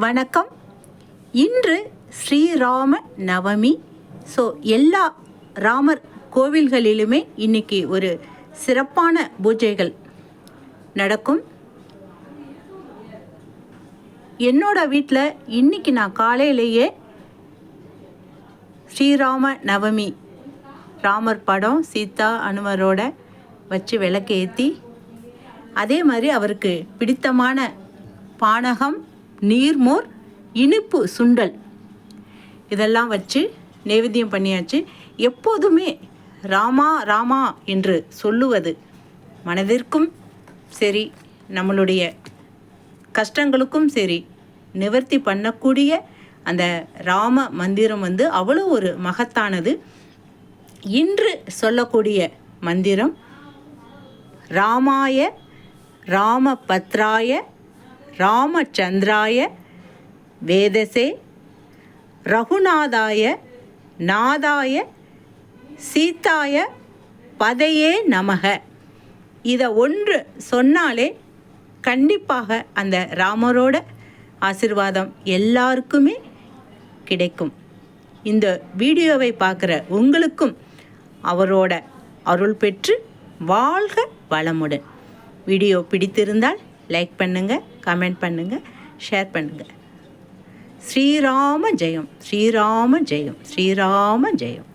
வணக்கம். இன்று ஸ்ரீராம நவமி. ஸோ எல்லா ராமர் கோவில்களிலுமே இன்னைக்கு ஒரு சிறப்பான பூஜைகள் நடக்கும். என்னோட வீட்டில் இன்னைக்கு நான் காலையிலேயே ஸ்ரீராம நவமி ராமர் படம் சீதா அனுமரோட வச்சு விளக்கு ஏற்றி அதே மாதிரி அவருக்கு பிடித்தமான பானகம் நீர்மோர் இனிப்பு சுண்டல். இதெல்லாம் வச்சு நைவேத்தியம் பண்ணியாச்சு. எப்போதுமே ராமா ராமா என்று சொல்லுவது மனதிற்கும் சரி நம்மளுடைய கஷ்டங்களுக்கும் சரி நிவர்த்தி பண்ணக்கூடிய அந்த ராம மந்திரம் வந்து அவ்வளோ ஒரு மகத்தானது. இன்று சொல்லக்கூடிய மந்திரம் ராமாய ராமபத்ராய ராமச்சந்திராய வேதசே ரகுநாதாய நாதாய சீதாய பதையே நமக. இதை ஒன்று சொன்னாலே கண்டிப்பாக அந்த ராமரோட ஆசிர்வாதம் எல்லாருக்குமே கிடைக்கும். இந்த வீடியோவை பார்க்குற உங்களுக்கும் அவரோட அருள் பெற்று வாழ்க வளமுடன். வீடியோ பிடித்திருந்தால் லைக் பண்ணுங்கள் கமெண்ட் பண்ணுங்கள் ஷேர் பண்ணுங்கள் ஸ்ரீராம ஜெயம் ஸ்ரீராம ஜெயம் ஸ்ரீராம ஜெயம்.